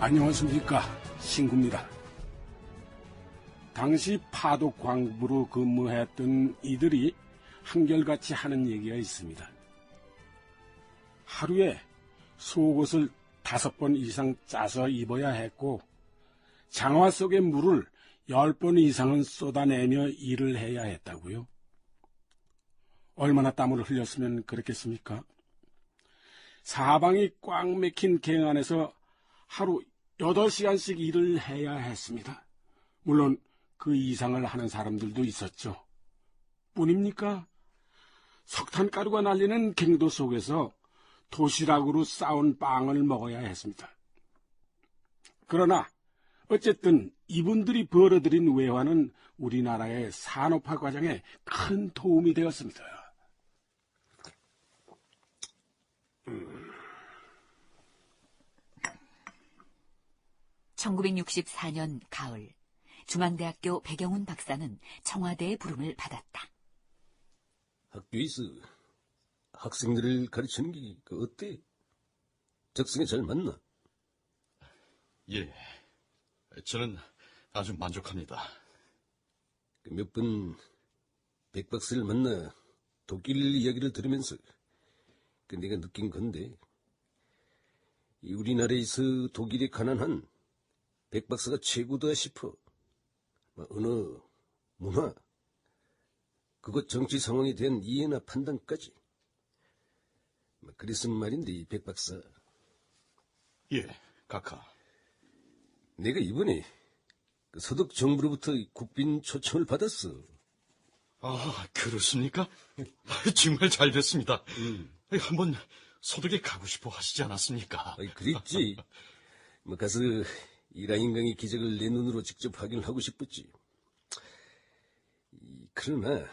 안녕하십니까 신구입니다. 당시 파도 광부로 근무했던 이들이 한결같이 하는 얘기가 있습니다. 하루에 속옷을 다섯 번 이상 짜서 입어야 했고 장화 속의 물을 열 번 이상은 쏟아내며 일을 해야 했다고요. 얼마나 땀을 흘렸으면 그랬겠습니까? 사방이 꽉 막힌 갱 안에서 하루 8시간씩 일을 해야 했습니다. 물론 그 이상을 하는 사람들도 있었죠. 뿐입니까? 석탄가루가 날리는 갱도 속에서 도시락으로 싸운 빵을 먹어야 했습니다. 그러나 어쨌든 이분들이 벌어들인 외화는 우리나라의 산업화 과정에 큰 도움이 되었습니다. 1964년 가을 중앙대학교 배경훈 박사는 청와대의 부름을 받았다. 학교에서 학생들을 가르치는 게그 어때? 적성에 잘 맞나? 예, 저는 아주 만족합니다. 그몇번 백박사를 만나 독일 이야기를 들으면서 그 내가 느낀 건데 이 우리나라에서 독일에 가난한 백박사가 최고다 싶어. 뭐 언어, 문화, 그것 정치 상황에 대한 이해나 판단까지. 뭐 그랬으면 말인데 이 백박사 예, 각하. 내가 이번에 그 서독 정부로부터 국빈 초청을 받았어. 아, 그렇습니까? 정말 잘 됐습니다. 음. 한번 소득에 가고 싶어 하시지 않았습니까? 아이, 그랬지. 뭐 가서 이라인강의 기적을 내 눈으로 직접 확인하고 싶었지. 이, 그러나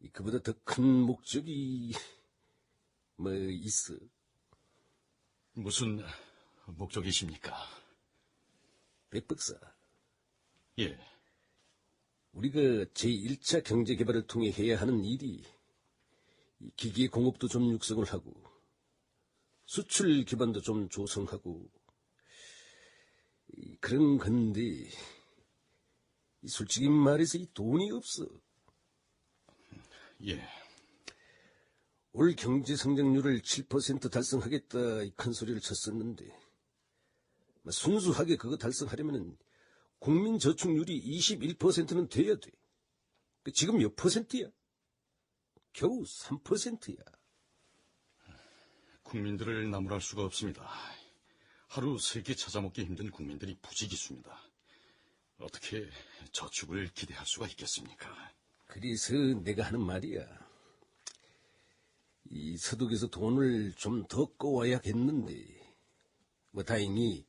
이, 그보다 더 큰 목적이 뭐 있어. 무슨 목적이십니까? 백박사, 예, 우리가 제1차 경제 개발을 통해 해야 하는 일이 이 기계 공업도 좀 육성을 하고 수출 기반도 좀 조성하고 이, 그런 건데 이 솔직히 말해서 이 돈이 없어. 예. 올 경제 성장률을 7% 달성하겠다 이 큰 소리를 쳤었는데 뭐 순수하게 그거 달성하려면은 국민 저축률이 21%는 돼야 돼. 그 지금 몇 퍼센트야? 겨우 3%야. 국민들을 나무랄 수가 없습니다. 하루 세 끼 찾아먹기 힘든 국민들이 부지기수입니다. 어떻게 저축을 기대할 수가 있겠습니까? 그래서 내가 하는 말이야. 이 서독에서 돈을 좀 더 꺼와야겠는데, 뭐 다행히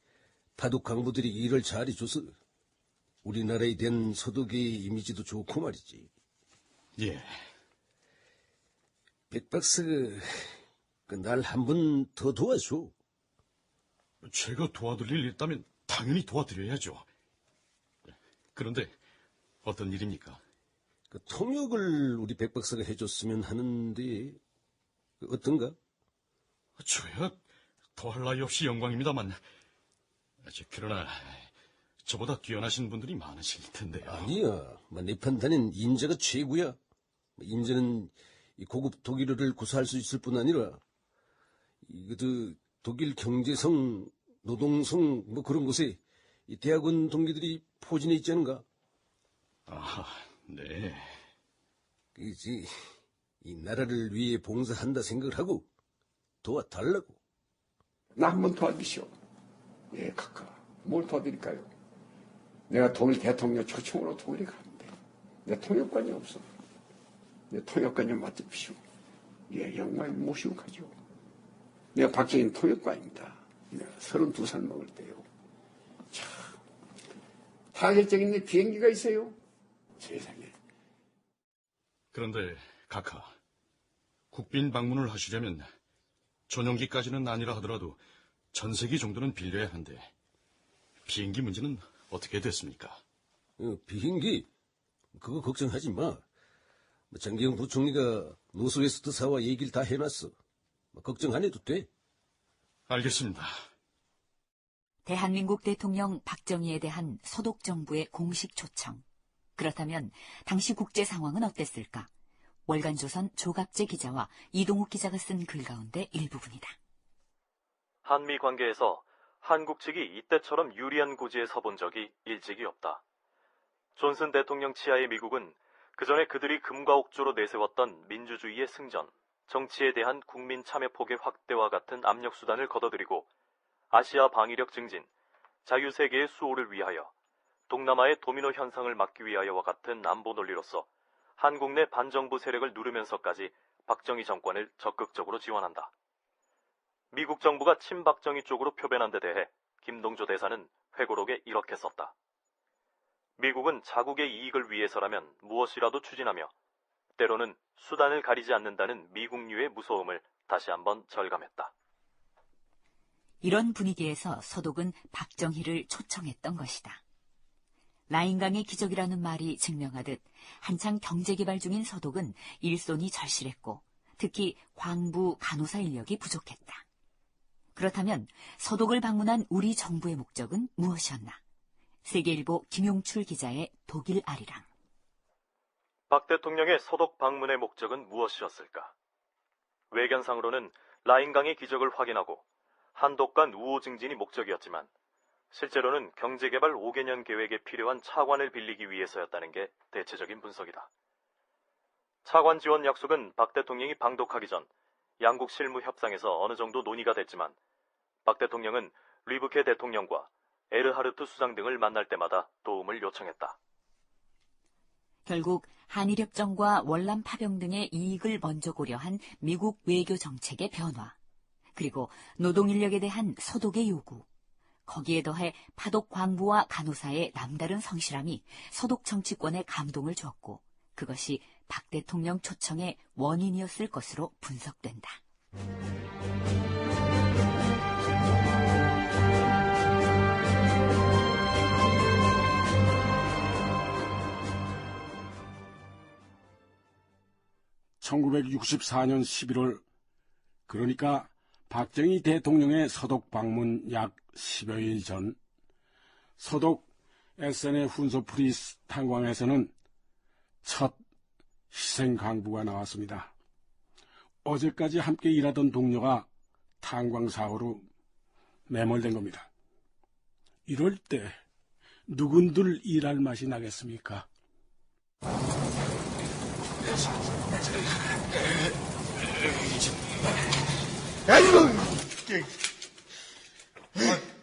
파독 강부들이 일을 잘해줘서 우리나라에 대한 서독의 이미지도 좋고 말이지. 예, 백박사가 그날 한 번 더 도와줘. 제가 도와드릴 일 있다면 당연히 도와드려야죠. 그런데 어떤 일입니까? 그 통역을 우리 백 박사가 해줬으면 하는데 그 어떤가? 저야 더할 나위 없이 영광입니다만 저, 그러나 저보다 뛰어나신 분들이 많으실 텐데요. 아니야. 뭐내 판단엔 인재가 최고야. 뭐 인재는 이 고급 독일어를 구사할 수 있을 뿐 아니라 이그 독일 경제성, 노동성 뭐 그런 곳에 이 대학원 동기들이 포진해 있지 않은가? 아, 네. 그지 이 나라를 위해 봉사한다 생각을 하고 도와달라고. 나 한 번 도와주시오. 예, 각하. 뭘 도와드릴까요? 내가 독일 대통령 초청으로 독일에 가는데 내 통역관이 없어. 내 통역관 좀 맡으시오. 예, 영광 모시고 가죠. 내가 박정희 통역관입니다. 내가 32살 먹을 때요. 참, 타결적인 내 비행기가 있어요. 세상에. 그런데 각하, 국빈 방문을 하시려면 전용기까지는 아니라 하더라도 전세기 정도는 빌려야 하는데 비행기 문제는 어떻게 됐습니까? 어, 비행기 그거 걱정하지 마. 뭐 장기영 부총리가 노스웨스트 사와 얘기를 다 해놨어. 뭐 걱정 안 해도 돼. 알겠습니다. 대한민국 대통령 박정희에 대한 소독 정부의 공식 초청. 그렇다면 당시 국제 상황은 어땠을까? 월간조선 조갑재 기자와 이동욱 기자가 쓴 글 가운데 일부분이다. 한미 관계에서 한국 측이 이때처럼 유리한 고지에 서본 적이 일찍이 없다. 존슨 대통령 치하의 미국은 그 전에 그들이 금과 옥조로 내세웠던 민주주의의 승전, 정치에 대한 국민 참여 폭의 확대와 같은 압력 수단을 걷어들이고 아시아 방위력 증진, 자유 세계의 수호를 위하여 동남아의 도미노 현상을 막기 위하여와 같은 안보 논리로서 한국 내 반정부 세력을 누르면서까지 박정희 정권을 적극적으로 지원한다. 미국 정부가 친박정희 쪽으로 표변한 데 대해 김동조 대사는 회고록에 이렇게 썼다. 미국은 자국의 이익을 위해서라면 무엇이라도 추진하며 때로는 수단을 가리지 않는다는 미국류의 무서움을 다시 한번 절감했다. 이런 분위기에서 서독은 박정희를 초청했던 것이다. 라인강의 기적이라는 말이 증명하듯 한창 경제개발 중인 서독은 일손이 절실했고 특히 광부 간호사 인력이 부족했다. 그렇다면 서독을 방문한 우리 정부의 목적은 무엇이었나? 세계일보 김용출 기자의 독일 아리랑. 박 대통령의 서독 방문의 목적은 무엇이었을까? 외견상으로는 라인강의 기적을 확인하고 한독 간 우호 증진이 목적이었지만 실제로는 경제개발 5개년 계획에 필요한 차관을 빌리기 위해서였다는 게 대체적인 분석이다. 차관 지원 약속은 박 대통령이 방독하기 전 양국 실무 협상에서 어느 정도 논의가 됐지만 박 대통령은 리브케 대통령과 에르하르트 수장 등을 만날 때마다 도움을 요청했다. 결국 한일협정과 월남 파병 등의 이익을 먼저 고려한 미국 외교 정책의 변화, 그리고 노동인력에 대한 서독의 요구, 거기에 더해 파독 광부와 간호사의 남다른 성실함이 서독 정치권에 감동을 주었고, 그것이 박 대통령 초청의 원인이었을 것으로 분석된다. (1964년 11월) 그러니까 박정희 대통령의 서독 방문 약 10여일 전 서독 SN의 훈소프리 탄광에서는 첫 희생 강부가 나왔습니다. 어제까지 함께 일하던 동료가 탄광 사고로 매몰된 겁니다. 이럴 때 누군들 일할 맛이 나겠습니까? 아이고,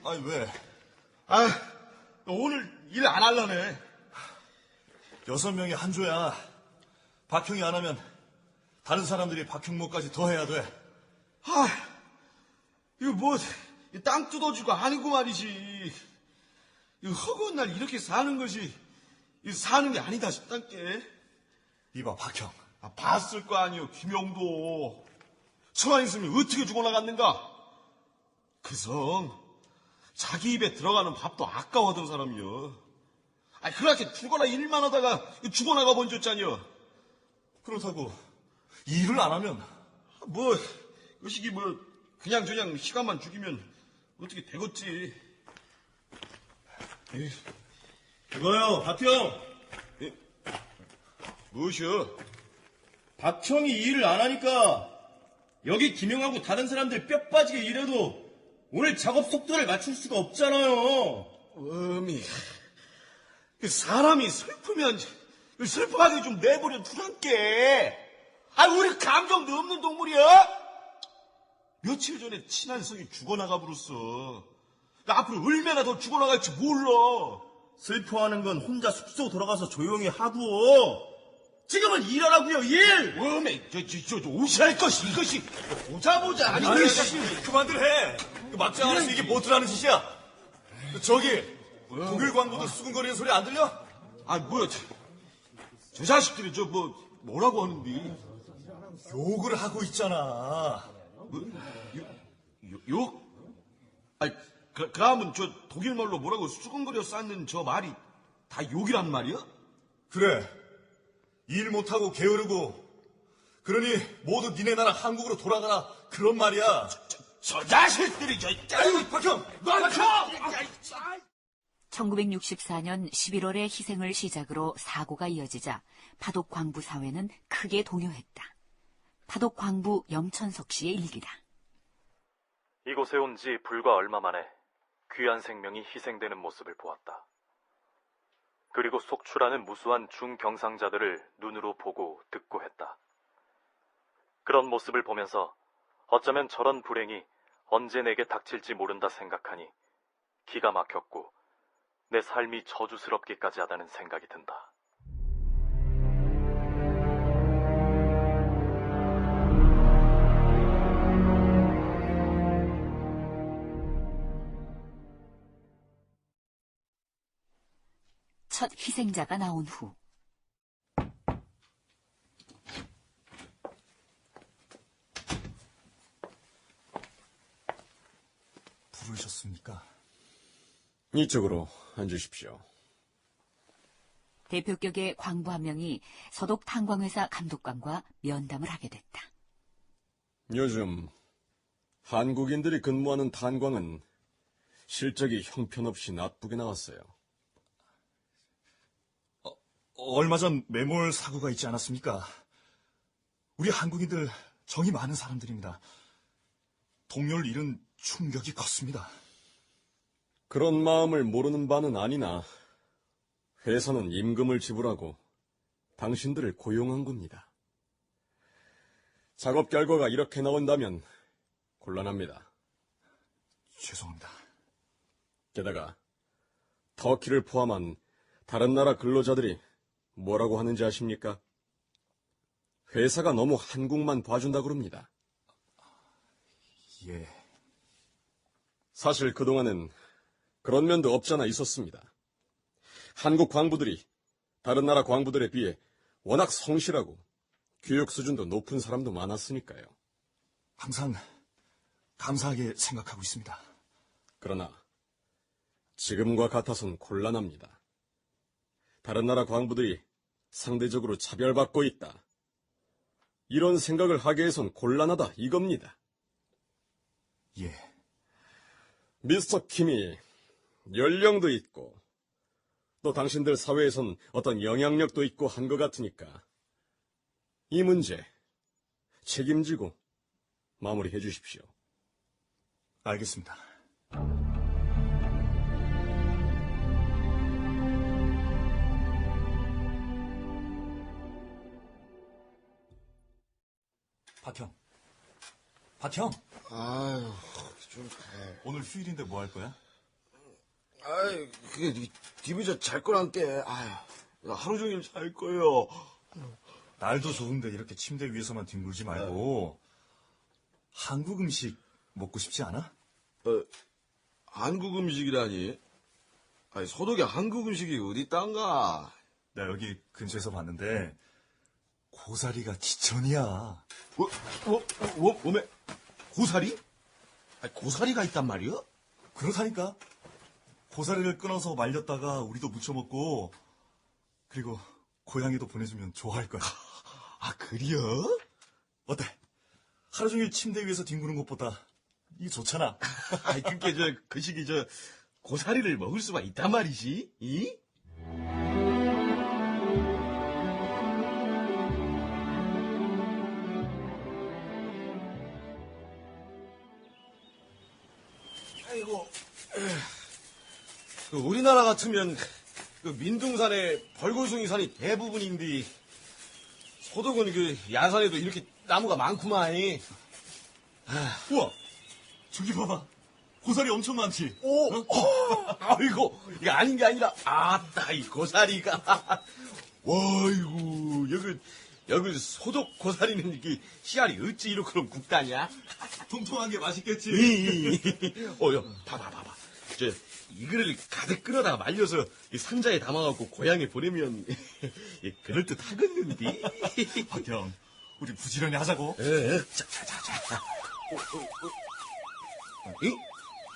아, 아니, 왜? 아, 너 오늘 일 안 할라네. 여섯 명이 한 조야. 박형이 안 하면 다른 사람들이 박형모까지 더 해야 돼. 아, 이거 뭐, 이땅 뜯어주고 아니고 말이지. 이거 허구한 날 이렇게 사는 것이, 이 사는 게 아니다 싶단께. 이봐, 박형. 아, 봤을 거 아니요, 김영도. 서만 있으면 어떻게 죽어나갔는가? 그성, 자기 입에 들어가는 밥도 아까워하던 사람이요. 아니, 그렇게 죽어나 일만 하다가 죽어나가 본 줬잖여. 그렇다고 일을 안 하면 뭐, 의식이 뭐, 그냥 저냥 시간만 죽이면 어떻게 되겠지. 이거요, 박형. 무엇이여? 박형이 일을 안 하니까 여기 김영하고 다른 사람들 뼈 빠지게 일해도 오늘 작업 속도를 맞출 수가 없잖아요. 어미, 그 사람이 슬프면 그 슬퍼하게 좀 내버려 두란께. 아, 우리 감정도 없는 동물이야? 며칠 전에 친한 성이 죽어나가 버렸어. 나 앞으로 얼마나 더 죽어나갈지 몰라. 슬퍼하는 건 혼자 숙소 돌아가서 조용히 하고 지금은 일하라고요, 일! 어메, 저, 저, 저, 저, 옷이할 것이, 이것이. 보자, 보자. 아니, 아니, 이것이. 그만들 해. 그 막지 않아서 이게 뭐들하는 짓이야. 저기 독일 광부도 수근거리는 소리 안 들려? 아, 뭐야. 저, 저 자식들이 저 뭐, 뭐라고 하는데? 욕을 하고 있잖아. 뭐, 요, 요, 욕? 아니, 그, 그러면 저 독일말로 뭐라고 수근거려 쌓는 저 말이 다 욕이란 말이야? 그래. 일 못하고 게으르고 그러니 모두 니네 나라 한국으로 돌아가라 그런 말이야. 저 자식들이 저 아유 박형 멈춰 1964년 11월에 희생을 시작으로 사고가 이어지자 파독 광부 사회는 크게 동요했다. 파독 광부 염천석 씨의 일기다. 이곳에 온 지 불과 얼마 만에 귀한 생명이 희생되는 모습을 보았다. 그리고 속출하는 무수한 중경상자들을 눈으로 보고 듣고 했다. 그런 모습을 보면서 어쩌면 저런 불행이 언제 내게 닥칠지 모른다 생각하니 기가 막혔고 내 삶이 저주스럽기까지 하다는 생각이 든다. 희생자가 나온 후 부르셨습니까? 이쪽으로 앉으십시오. 대표격의 광부 한 명이 서독 탄광회사 감독관과 면담을 하게 됐다. 요즘 한국인들이 근무하는 탄광은 실적이 형편없이 나쁘게 나왔어요. 얼마 전 매몰 사고가 있지 않았습니까? 우리 한국인들 정이 많은 사람들입니다. 동료를 잃은 충격이 컸습니다. 그런 마음을 모르는 바는 아니나 회사는 임금을 지불하고 당신들을 고용한 겁니다. 작업 결과가 이렇게 나온다면 곤란합니다. 죄송합니다. 게다가 터키를 포함한 다른 나라 근로자들이 뭐라고 하는지 아십니까? 회사가 너무 한국만 봐준다 그럽니다. 예. 사실 그동안은 그런 면도 없잖아 있었습니다. 한국 광부들이 다른 나라 광부들에 비해 워낙 성실하고 교육 수준도 높은 사람도 많았으니까요. 항상 감사하게 생각하고 있습니다. 그러나 지금과 같아선 곤란합니다. 다른 나라 광부들이 상대적으로 차별받고 있다. 이런 생각을 하게 해선 곤란하다 이겁니다. 예. 미스터 킴이 연령도 있고 또 당신들 사회에선 어떤 영향력도 있고 한 것 같으니까 이 문제 책임지고 마무리해 주십시오. 알겠습니다. 박형. 박형. 아유 좀 오늘 휴일인데 뭐 할 거야? 아이 그게 집이 저잘 거란게 아유 나 하루 종일 잘 거예요 날도 좋은데 이렇게 침대 위에서만 뒹굴지 말고 한국 음식 먹고 싶지 않아? 어, 한국 음식이라니 아니 소독에 한국 음식이 어디 있단가 나 여기 근처에서 봤는데 고사리가 지천이야. 어, 어, 어, 뭐, 몸에 고사리? 아니, 고사리가 있단 말이야? 그렇다니까. 고사리를 끊어서 말렸다가 우리도 무쳐 먹고 그리고 고양이도 보내주면 좋아할 거야. 아 그래요? 어때? 하루 종일 침대 위에서 뒹구는 것보다 이게 좋잖아. 아이 그게 저그 시기 저 고사리를 먹을 수가 있단 말이지 이? 그 우리나라 같으면 그 민둥산에 벌골숭이산이 대부분인데 소독은 그 야산에도 이렇게 나무가 많구만. 우와! 저기 봐봐. 고사리 엄청 많지? 오, 어, 아이고, 이게 아닌 게 아니라, 아따, 이 고사리가. 와이고, 여기, 여기 소독 고사리는 이게 씨알이 어찌 이렇게 굵다냐? 통통한 게 맛있겠지? 어, 야, 봐봐, 봐봐. 저, 이거를 가득 끌어다가 말려서 이 상자에 담아갖고 고향에 보내면, 이 그럴듯 하겠는데? 박형, 우리 부지런히 하자고. 에, 자, 자, 자, 자. 어, 어, 어. 이?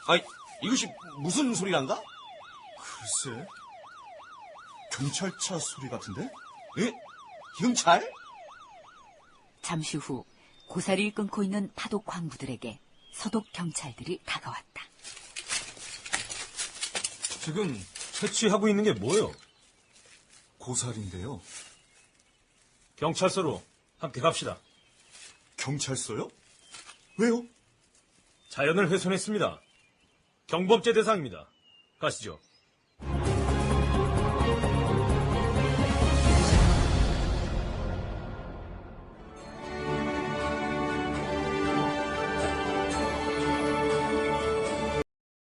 아이, 이것이 무슨 소리란가? 글쎄. 경찰차 소리 같은데? 예? 경찰? 잠시 후 고사리를 끊고 있는 파독 광부들에게 서독 경찰들이 다가왔다. 지금 채취하고 있는 게 뭐요? 고살인데요. 경찰서로 함께 갑시다. 경찰서요? 왜요? 자연을 훼손했습니다. 경범죄 대상입니다. 가시죠.